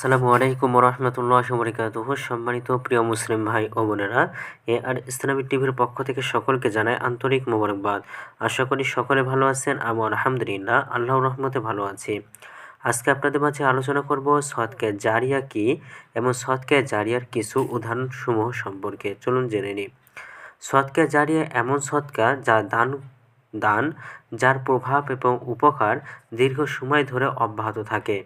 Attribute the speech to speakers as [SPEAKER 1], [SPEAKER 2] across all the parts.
[SPEAKER 1] আসসালামু আলাইকুম রহমতুল্লাহ বরকাতুহ সম্মানিত প্রিয় মুসলিম ভাই ও বোনেরা, এ আর ইসলামিক টিভির পক্ষ থেকে সকলকে জানাই আন্তরিক মোবারকবাদ। আশা করি সকলে ভালো আছেন আমি আলহামদুলিল্লাহ আল্লাহ রহমতে ভালো আছি। আজকে আপনাদের মাঝে আলোচনা করব সৎকে জারিয়া কি এবং সৎকে জারিয়ার কিছু উদাহরণসমূহ সম্পর্কে। চলুন জেনে নিই। সৎকে জারিয়া এমন সৎকা যা দান দান, যার প্রভাব এবং উপকার দীর্ঘ সময় ধরে অব্যাহত থাকে।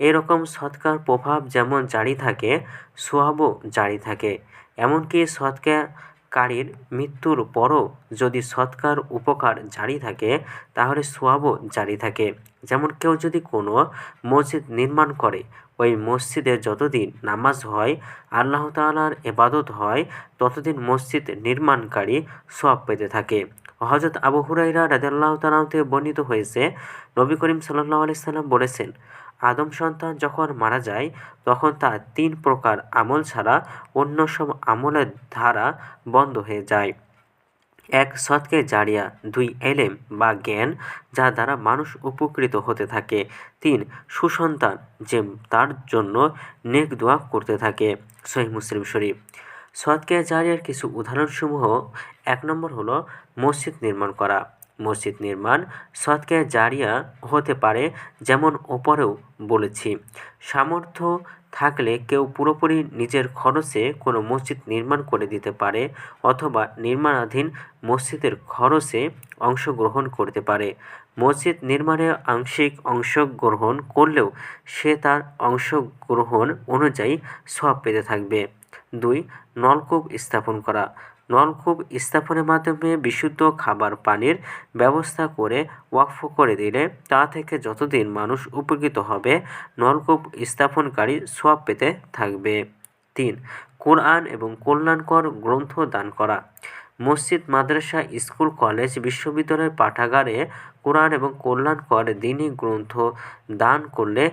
[SPEAKER 1] এরকম সৎকার প্রভাব যেমন জারি থাকে সোয়াবও জারি থাকে। এমনকি সৎকারীর মৃত্যুর পরও যদি সৎকার উপকার জারি থাকে, তাহলে সোয়াবও জারি থাকে। যেমন কেউ যদি কোনো মসজিদ নির্মাণ করে, ওই মসজিদে যতদিন নামাজ হয়, আল্লাহ তালার এবাদত হয়, ততদিন মসজিদ নির্মাণকারী সোয়াব পেতে থাকে। হজরত আবু হুরাইরা রাজাল্লাহ তালাতে বর্ণিত হয়েছে, নবী করিম সাল্লাহ আলি সাল্লাম বলেছেন আদম সন্তান যখন মারা যায়, তখন তার তিন প্রকার আমল ছাড়া অন্য সব আমলের ধারা বন্ধ হয়ে যায়। এক, সৎকে জারিয়া। দুই, এলেম বা জ্ঞান যা দ্বারা মানুষ উপকৃত হতে থাকে। তিন, সুসন্তান, যে তার জন্য নেক দোয়া করতে থাকে। সহি মুসলিম শরীফ। সৎকে জারিয়ার কিছু উদাহরণসমূহ এক নম্বর হলো মসজিদ নির্মাণ করা। মসজিদ নির্মাণ সৎকে জারিয়া হতে পারে যেমন ওপরেও বলেছি। সামর্থ্য থাকলে কেউ পুরোপুরি নিজের খরচে কোনো মসজিদ নির্মাণ করে দিতে পারে অথবা নির্মাণাধীন মসজিদের খরচে অংশগ্রহণ করতে পারে। মসজিদ নির্মাণে আংশিক অংশগ্রহণ করলেও সে তার অংশগ্রহণ অনুযায়ী সব পেতে থাকবে। দুই, নলকূপ স্থাপন করা। নলকূপ স্থাপনের মাধ্যমে বিশুদ্ধ খাবার পানির ব্যবস্থা করে ওয়াকফ করে দিলে তা থেকে যতদিন মানুষ উপকৃত হবে নলকূপ স্থাপনকারী সোয়াব পেতে থাকবে। তিন, কোরআন এবং কল্যাণকর গ্রন্থ দান করা। মসজিদ, মাদ্রাসা, স্কুল, কলেজ বিশ্ববিদ্যালয়ের পাঠাগারে কোরআন এবং কল্যাণকর দিনই গ্রন্থ দান করলে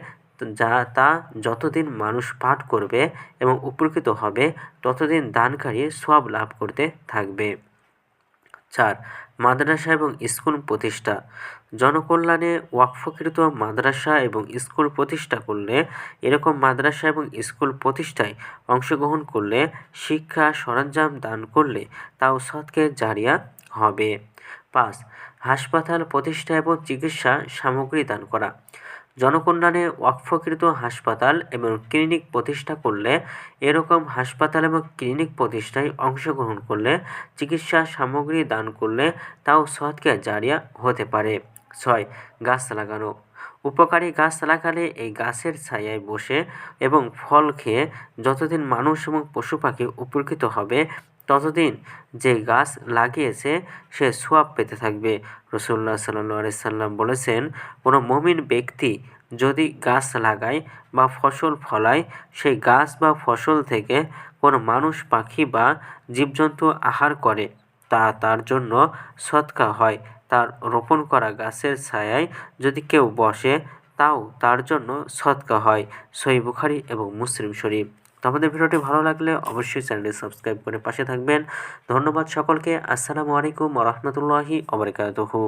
[SPEAKER 1] যা তা যতদিন মানুষ পাঠ করবে এবং উপকৃত হবে, ততদিন দানকারী সব লাভ করতে থাকবে। চার, মাদ্রাসা এবং স্কুল প্রতিষ্ঠা। জনকল্যাণে ওয়াকফকৃত মাদ্রাসা এবং স্কুল প্রতিষ্ঠা করলে, এরকম মাদ্রাসা এবং স্কুল প্রতিষ্ঠায় অংশগ্রহণ করলে, শিক্ষা সরঞ্জাম দান করলে তাও সৎকে জারিয়া হবে। পাঁচ, হাসপাতাল প্রতিষ্ঠা এবং চিকিৎসা সামগ্রী দান করা। জনকল্যাণে ওয়াকফকৃত হাসপাতাল এবং ক্লিনিক প্রতিষ্ঠা করলে এরকম হাসপাতাল এবং ক্লিনিক প্রতিষ্ঠায় অংশগ্রহণ করলে, চিকিৎসা সামগ্রী দান করলে তাও সৎকে জারিয়া হতে পারে। ছয়, গাছ লাগানো। উপকারী গাছ লাগালে এই গাছের ছায়ায় বসে এবং ফল খেয়ে যতদিন মানুষ এবং পশু পাখি উপকৃত হবে ততদিন যে গাছ লাগিয়েছে, সে সোয়াব পেতে থাকবে। রসুল্লাহ সাল্লি সাল্লাম বলেছেন, কোনো মমিন ব্যক্তি যদি গাছ লাগায় বা ফসল ফলায় সেই গাছ বা ফসল থেকে কোনো মানুষ, পাখি বা জীবজন্তু আহার করে, তা তার জন্য সৎকা হয়। তার রোপণ করা গাছের ছায়ায় যদি কেউ বসে, তাও তার জন্য সৎকা হয়। সই বুখারি এবং মুসলিম শরীফ। তো আমাদের ভিডিওটি ভালো লাগলে অবশ্যই চ্যানেলটি সাবস্ক্রাইব করে পাশে থাকবেন। ধন্যবাদ সকলকে। আসসালামু আলাইকুম রহমতুল্লাহি অবরকাতহু